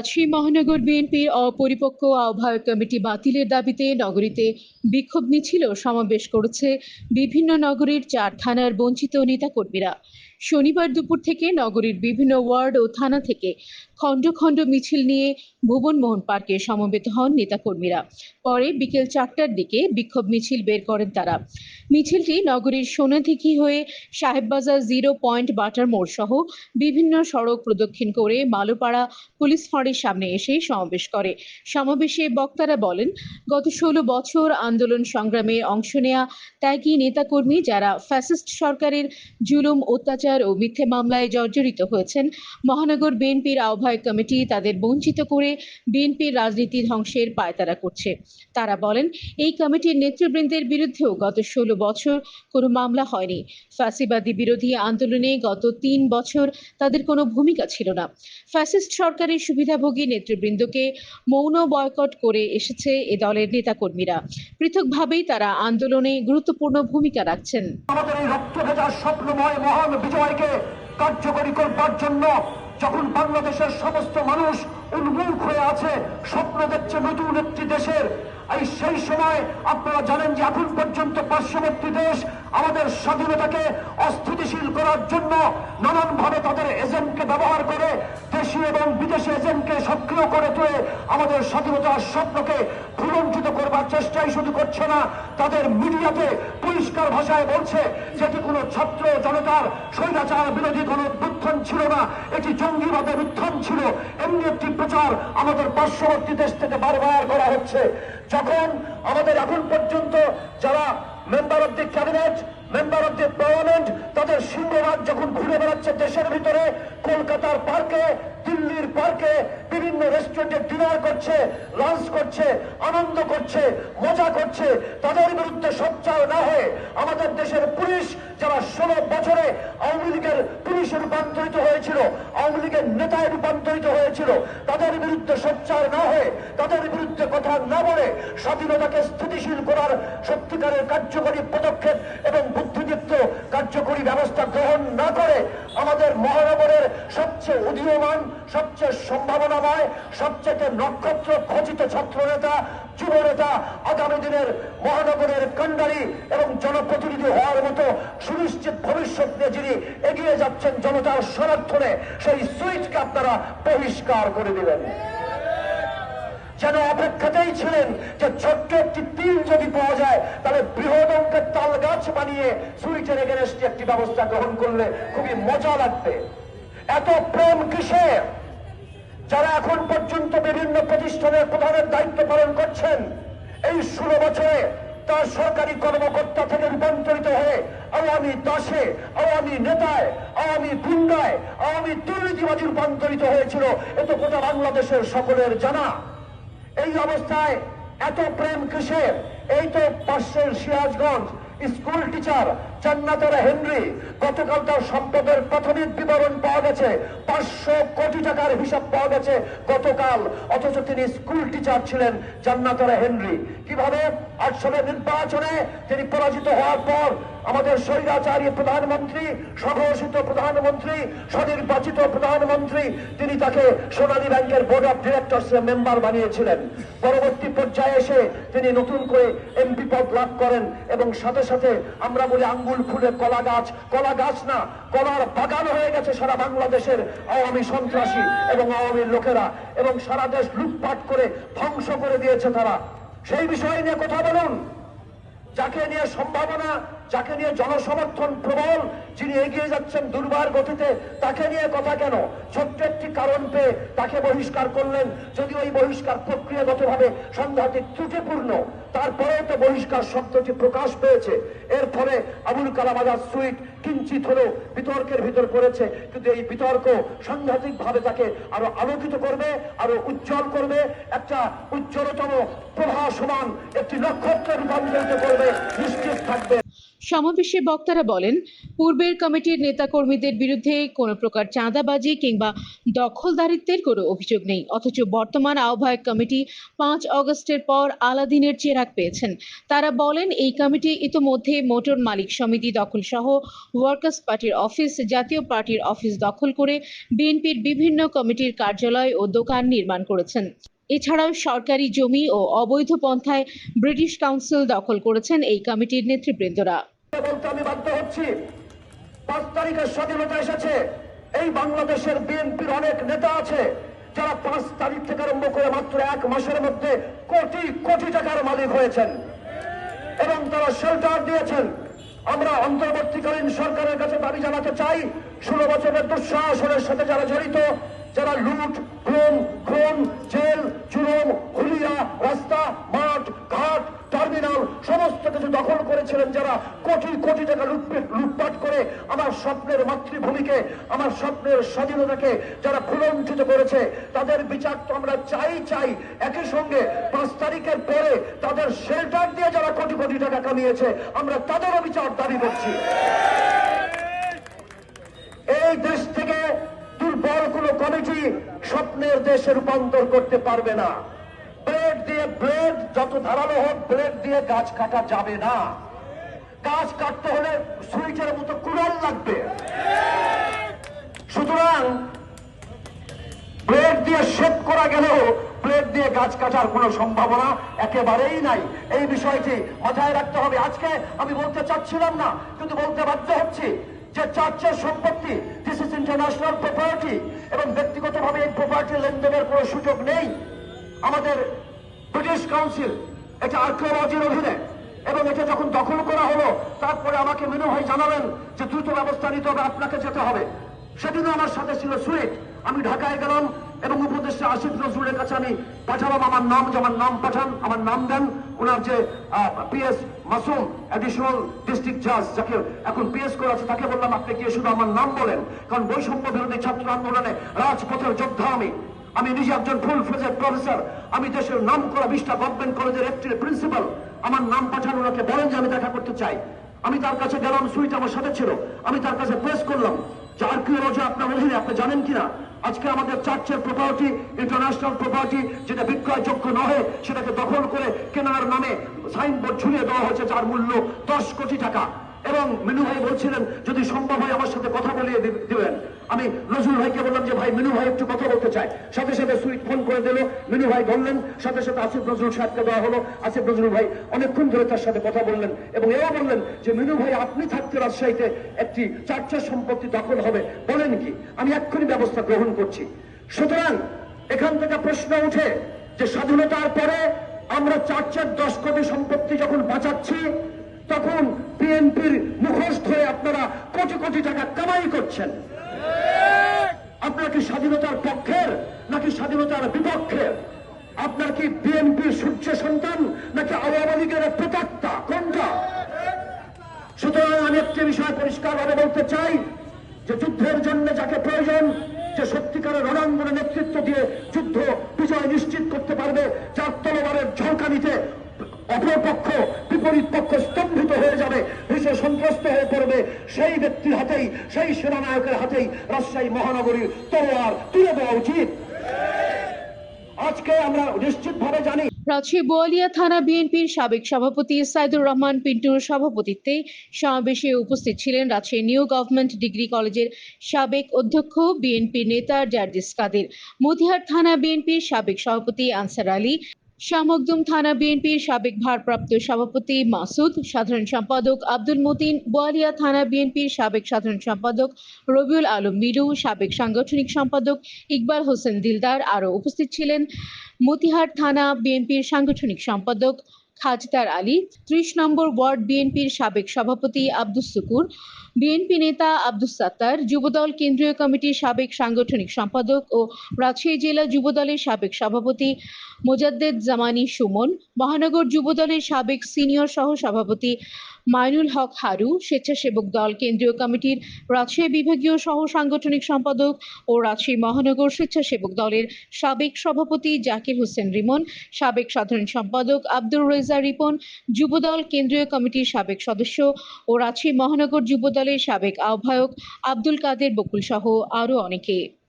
রাজশাহী মহানগর বিএনপির অপরিপক্ক আহ্বায়ক কমিটি বাতিলের দাবিতে নগরীতে বিক্ষোভ মিছিল সমাবেশ করেছে বিভিন্ন নগরীর চার থানার বঞ্চিত নেতাকর্মীরা। শনিবার দুপুর থেকে নগরীর বিভিন্ন ওয়ার্ড ও থানা থেকে খণ্ড খণ্ড মিছিল নিয়ে ভুবনমোহন পার্কে সমবেত হন নেতাকর্মীরা। পরে বিকেল চারটার দিকে বিক্ষোভ মিছিল বের করেন তারা। মিছিলটি নগরীর সোনাদিঘি হয়ে সাহেববাজার জিরো পয়েন্ট বাটার মোড় সহ বিভিন্ন সড়ক প্রদক্ষিণ করে মালোপাড়া পুলিশ ফাঁড়ির সামনে এসে সমাবেশ করে। সমাবেশে বক্তারা বলেন, গত ষোলো বছর আন্দোলন সংগ্রামে অংশ নেয়া ত্যাগী নেতাকর্মী যারা ফ্যাসিস্ট সরকারের জুলুম, অত্যাচার ও মিথ্যে মামলায় জর্জরিত হয়েছেন মহানগর বিএনপির আহ্বায়ক কমিটি। তাদের বঞ্চিত করে বিএনপির রাজনীতি ধ্বংসের পায়তারা করছে। তারা বলেন, এই কমিটির নেতৃবৃন্দের বিরুদ্ধেও গত ষোলো বছর কোনো মামলা হয়নি। ফ্যাসিবাদী বিরোধী আন্দোলনে গত তিন বছর তাদের কোনো ভূমিকা ছিল না। ফ্যাসিস্ট সরকারের সুবিধাভোগী নেতৃবৃন্দকে মৌন বয়কট করে এসেছে এ দলের নেতাকর্মীরা। পৃথকভাবেই তারা আন্দোলনে গুরুত্বপূর্ণ ভূমিকা রাখছেন। আমাদের এই রক্ত ভেজার স্বপ্নময় মহান বিজয়কে কার্যকরী করবার জন্য যখন বাংলাদেশের সমস্ত মানুষ উন্মুখ হয়ে আছে, স্বপ্ন দেখছে নতুন একটি দেশের, এই সেই সময় আপনারা জানেন যে এখন পর্যন্ত পার্শ্ববর্তী দেশ আমাদের স্বাধীনতাকে অস্থিতিশীল করার জন্য নানানভাবে তাদের এজেন্টকে ব্যবহার করে দেশি এবং বিদেশি এজেন্টকে সক্রিয় করে তুলে আমাদের স্বাধীনতার স্বপ্নকে ভুলঞ্চিত করবার চেষ্টাই শুধু করছে না, তাদের মিডিয়াতে পরিষ্কার ভাষায় বলছে যেটি কোনো ছাত্র জনতার স্বৈরাচার বিরোধী কোনো উত্থান ছিল না, এটি জঙ্গিবাদের উত্থান ছিল। এমনি একটি প্রচার আমাদের পার্শ্ববর্তী দেশ থেকে বারবার করা হচ্ছে। যখন আমাদের এখন পর্যন্ত যারা member of the cabinet member of the parliament তাদের সিংহরাজ যখন ঘুরে বেড়াচ্ছে দেশের ভিতরে, কলকাতার পার্কে দিল্লির পার্কে বিভিন্ন রেস্টুরেন্টে ডিনার করছে লাঞ্চ করছে, আনন্দ করছে, মজা করছে। তাদের বিরুদ্ধে সোচ্চার না হয়ে আমাদের দেশের পুলিশ যারা ষোলো বছরে আওয়ামী লীগের পুলিশে রূপান্তরিত হয়েছিল, আওয়ামী লীগের নেতায় রূপান্তরিত হয়েছিল, তাদের বিরুদ্ধে সোচ্চার না হয়ে, তাদের বিরুদ্ধে কথা না বলে স্বাধীনতাকে স্থিতিশীল করার সত্যিকারের কার্যকরী পদক্ষেপ এবং বুদ্ধিদীপ্ত কার্যকরী ব্যবস্থা গ্রহণ না করে আমাদের মহানগরের সবচেয়ে উদীয়মান, সবচেয়ে সম্ভাবনাময়, সবচেয়ে নক্ষত্র খচিত ছাত্র নেতা যুব নেতা আগামী দিনের মহানগরের কান্ডারি এবং জনপ্রতিনিধি হওয়ার মতো সুনিশ্চিত ভবিষ্যৎ নিয়ে যিনি এগিয়ে যাচ্ছেন জনতার সমর্থনে, সেই সুইচকে আপনারা বহিষ্কার করে দিলেন যেন অপেক্ষাতেই ছিলেন যে ছোট্ট একটি তিল যদি পাওয়া যায়, তাহলে বৃহৎ অঙ্কের তাল গাছ বানিয়ে সুইচের এগেনস্টে একটি ব্যবস্থা গ্রহণ করলে খুবই মজা লাগবে। এত প্রেম কিসের? যারা এখন পর্যন্ত বিভিন্ন প্রতিষ্ঠানের প্রধানের দায়িত্ব পালন করছেন, এই ষোলো বছরে তার সরকারি কর্মকর্তা থেকে রূপান্তরিত হয়ে আওয়ামী দাসে, আওয়ামী নেতায়, আওয়ামী গুন্ডায়, আওয়ামী দুর্নীতিবাদী রূপান্তরিত হয়েছিল। এ তো গোটা বাংলাদেশের সকলের জানা। এই অবস্থায় এত প্রেম কিসের? এই তো পাশের সিরাজগঞ্জ স্কুল টিচার জান্নাতের হেনরি, গতকাল তার সম্পদের প্রাথমিক বিবরণ পাওয়া গেছে। পাঁচশো কোটি টাকার হিসাব পাওয়া গেছে গতকাল, অথচ তিনি স্কুল টিচার ছিলেন জান্নাতের হেনরি। কীভাবে? আট সালের নির্বাচনে তিনি পরাজিত হওয়ার পর আমাদের স্বৈরাচারী প্রধানমন্ত্রী স্বঘোষিত প্রধানমন্ত্রী, স্বনির্বাচিত প্রধানমন্ত্রী, তিনি তাকে সোনালী ব্যাংকের বোর্ড অফ ডিরেক্টরস মেম্বার বানিয়েছিলেন। পরবর্তী পর্যায়ে এসে তিনি নতুন করে এমপি পদ লাভ করেন এবং সাথে সাথে আমরা বলি আঙ্গুল ফুলে কলা গাছ কলা গাছ না, কলার বাগান হয়ে গেছে সারা বাংলাদেশের আওয়ামী সন্ত্রাসী এবং আওয়ামী লোকেরা এবং সারা দেশ লুটপাট করে ধ্বংস করে দিয়েছে তারা। সেই বিষয় নিয়ে কথা বলুন। যাকে নিয়ে সম্ভাবনা যাকে নিয়ে জনসমর্থন প্রবল, যিনি এগিয়ে যাচ্ছেন দুর্বার গতিতে, তাকে নিয়ে কথা কেন? ছোট্ট একটি কারণ পেয়ে তাকে বহিষ্কার করলেন। যদি ওই বহিষ্কার প্রক্রিয়াগতভাবে সংঘাতিক ত্রুটিপূর্ণ, তারপরেও তো বহিষ্কার শব্দটি প্রকাশ পেয়েছে। এর ফলে আবুল কালাম আজাদ সুইট কিঞ্চিত হলেও বিতর্কের ভিতর পড়েছে, কিন্তু এই বিতর্ক সাংঘাতিক ভাবে তাকে আরও আলোকিত করবে, আরও উজ্জ্বল করবে, একটা উজ্জ্বলতম প্রভাসমান একটি নক্ষত্র রূপান্তরিত করবে, নিশ্চিত থাকবে। সমাবেশে বক্তারা বলেন, পূর্বের কমিটির নেতাকর্মীদের বিরুদ্ধে কোনো প্রকার চাঁদাবাজি কিংবা দখলদারিত্বের কোনো অভিযোগ নেই। অথচ বর্তমান আহ্বায়ক কমিটি পাঁচ অগস্টের পর আলাদিনের চেরাগ পেয়েছেন। তারা বলেন, এই কমিটি ইতোমধ্যে মোটর মালিক সমিতি দখল সহ ওয়ার্কার্স পার্টির অফিস, জাতীয় পার্টির অফিস দখল করে বিএনপির বিভিন্ন কমিটির কার্যালয় ও দোকান নির্মাণ করেছেন। এছাড়াও সরকারি জমি ও অবৈধ পন্থায় ব্রিটিশ কাউন্সিল দখল করেছেন এই কমিটির নেতৃবৃন্দরা। বলতে আমি বাধ্য হচ্ছি। পাঁচ তারিখের স্বাধীনতা এসেছে। এই বাংলাদেশের বিএনপির অনেক নেতা আছে, যারা পাঁচ তারিখ থেকে আরম্ভ করে মাত্র এক মাসের মধ্যে কোটি কোটি টাকার মালিক হয়েছেন। এবং তারা শেল্টার দিয়েছেন। আমরা অন্তর্বর্তীকালীন সরকারের কাছে দাবি জানাতে চাই, ষোলো বছরের দুঃশাসনের সাথে যারা জড়িত, যারা লুট, খুন খুন, জেল কিছু দখল করেছিলেন যারা কোটি কোটি টাকা লুটপাট করে আমার স্বপ্নের মাতৃভূমিকে, আমার স্বপ্নের স্বাধীনতাকে যারা খুলঞ্চিত করেছে, তাদের বিচার তো আমরা চাই চাই একই সঙ্গে পাঁচ তারিখের পরে তাদের শেল্টার দিয়ে যারা কোটি কোটি টাকা কামিয়েছে, আমরা তাদেরও বিচার দাবি করছি। এই দেশ থেকে দুর্বল কোন কমিটি স্বপ্নের দেশে রূপান্তর করতে পারবে না। যত ধারালো হোক ব্লেড দিয়ে গাছ কাটা যাবে না। গাছ কাটতে হলে সুইচের মতো কুড়াল লাগবে। সুতরাং ব্লেড দিয়ে শেপ করা গেলেও ব্লেড দিয়ে গাছ কাটার কোনো সম্ভাবনা একেবারেই নাই। এই বিষয়টি মাথায় রাখতে হবে। আজকে আমি বলতে চাচ্ছিলাম না, কিন্তু বলতে বাধ্য হচ্ছি যে চার্চের সম্পত্তি দিস ইজ ইন্টারন্যাশনাল প্রপার্টি এবং ব্যক্তিগতভাবে এই প্রপার্টি লেনদেনের কোনো সুযোগ নেই। আমাদের ব্রিটিশ কাউন্সিল, এটা আর্কিওলজির অধীনে, এবং এটা যখন দখল করা হলো, তারপরে আমাকে মেনু ভাই জানালেন যে দ্রুত ব্যবস্থা নিতে হবে, আপনাকে যেতে হবে। সেদিনও আমার সাথে ছিল সুইট। আমি ঢাকায় গেলাম, এবং উপদেষ্টা আসিফ নজরুলের কাছে আমি পাঠালাম আমার নাম, যে আমার নাম পাঠান, আমার নাম দেন। ওনার যে পিএস মাসুম অ্যাডিশনাল ডিস্ট্রিক্ট জাজ যাকে এখন পিএস করে আছে, তাকে বললাম, আপনি গিয়ে শুধু আমার নাম বলেন। কারণ বৈষম্য বিরোধী ছাত্র আন্দোলনে রাজপথের যোদ্ধা আমি। আমি নিজে একজন ফুল ফ্লেজের প্রফেসর। আমি দেশের নাম করা বিশটা গভর্নমেন্ট কলেজের একটি প্রিন্সিপাল। আমার নাম পাঠান ওনাকে বলেন যে আমি দেখা করতে চাই। আমি তার কাছে গেলাম সুইট আমার সাথে ছিল। আমি তার কাছে প্রেস করলাম। যে আর্কিওলজি আপনার অধীনে, আপনি জানেন কিনা? আজকে আমাদের চার্চের প্রপার্টি ইন্টারন্যাশনাল প্রপার্টি যেটা বিক্রয়যোগ্য নয় সেটাকে দখল করে কেনার নামে সাইনবোর্ড ঝুলিয়ে দেওয়া হয়েছে, যার মূল্য দশ কোটি টাকা। এবং মিনু ভাই বলছিলেন, যদি সম্ভব হয় আমার সাথে কথা বলিয়ে দিবেন। আমি নজরুল ভাইকে বললাম যে, ভাই, মিনু ভাই একটু কথা বলতে চাই সাথে সাথে সুইট ফোন করে দিল। মিনু ভাই ধরলেন, সাথে সাথে আসিফ নজরুল সাহেবকে দেওয়া হলো। আসিফ নজরুল ভাই অনেকক্ষণ ধরে তার সাথে কথা বললেন এবং এও বললেন যে, মিনু ভাই, আপনি থাকতে রাজশাহীতে একটি চার্চের সম্পত্তি দখল হবে। বলেন কি? আমি এক্ষুনি ব্যবস্থা গ্রহণ করছি। সুতরাং এখান থেকে প্রশ্ন উঠে যে, স্বাধীনতার পরে আমরা চার্চের দশ কোটি সম্পত্তি যখন বাঁচাচ্ছি, তখন বিএনপির মুখোশ ধরে আপনারা কোটি কোটি টাকা কামাই করছেন। আপনারা কি স্বাধীনতার পক্ষের নাকি স্বাধীনতার বিপক্ষের? আপনার কি বিএনপির সূর্য সন্তান নাকি আওয়ামী লীগের প্রতাক্তা কোনটা? সুতরাং আমি একটি বিষয় পরিষ্কারভাবে বলতে চাই যে যুদ্ধের জন্য যাকে প্রয়োজন, যে সত্যিকারের রণাঙ্গনে নেতৃত্ব দিয়ে যুদ্ধ বিজয় নিশ্চিত করতে পারবে, যার তলবারের ঝলকানিতে অপরপক্ষ বিপরীত পক্ষ স্তম্ভিত হয়ে যাবে ভীষণ সন্ত্রস্ত হয়ে পড়বে। সেই ব্যক্তির হাতেই, সেই সেনানায়কের হাতেই রাজশাহী মহানগরীর তলোয়ার তুলে দেওয়া উচিত। আজকে আমরা নিশ্চিতভাবে জানি রাজশাহী বোয়ালিয়া থানা বিএনপির সাবেক সভাপতি সাইদুর রহমান পিন্টুর সভাপতিত্বে সমাবেশে উপস্থিত ছিলেন রাজশাহী নিউ গভর্নমেন্ট ডিগ্রি কলেজের সাবেক অধ্যক্ষ বিএনপির নেতা জার্জিস কাদের, মতিহার থানা বিএনপির সাবেক সভাপতি আনসার আলী শামকদুম থানা বিএনপির সাবেক ভারপ্রাপ্ত সভাপতি মাসুদ, সাধারণ সম্পাদক আব্দুল মতিন, বোয়ালিয়া থানা বিএনপির সাবেক সাধারণ সম্পাদক রবিউল আলম মিরু, সাবেক সাংগঠনিক সম্পাদক ইকবাল হোসেন দিলদার আরও উপস্থিত ছিলেন। মতিহার থানা বিএনপির সাংগঠনিক সম্পাদক খাজদার আলী, ত্রিশ নম্বর ওয়ার্ড বিএনপির সাবেক সভাপতি আব্দুস সুকুর বিএনপি নেতা আব্দুস সাত্তার, যুবদল কেন্দ্রীয় কমিটির সাবেক সাংগঠনিক সম্পাদক ও রাজশাহী জেলা যুবদলের সাবেক সভাপতি মোজাদ্দেদ জামানি সুমন, মহানগর যুবদলের সাবেক সিনিয়র সহ সভাপতি মাইনুল হক হারু, স্বেচ্ছাসেবক দল, কেন্দ্রীয় কমিটির রাজশাহী বিভাগীয় সহ সাংগঠনিক সম্পাদক ও রাজশাহী মহানগর স্বেচ্ছাসেবক দলের সাবেক সভাপতি জাকির হোসেন রিমন, সাবেক সাধারণ সম্পাদক আব্দুর রেজা রিপন, যুবদল কেন্দ্রীয় কমিটির সাবেক সদস্য ও রাজশাহী মহানগর যুবদলের সাবেক আহ্বায়ক আব্দুল কাদের বকুল সহ আরও অনেকে।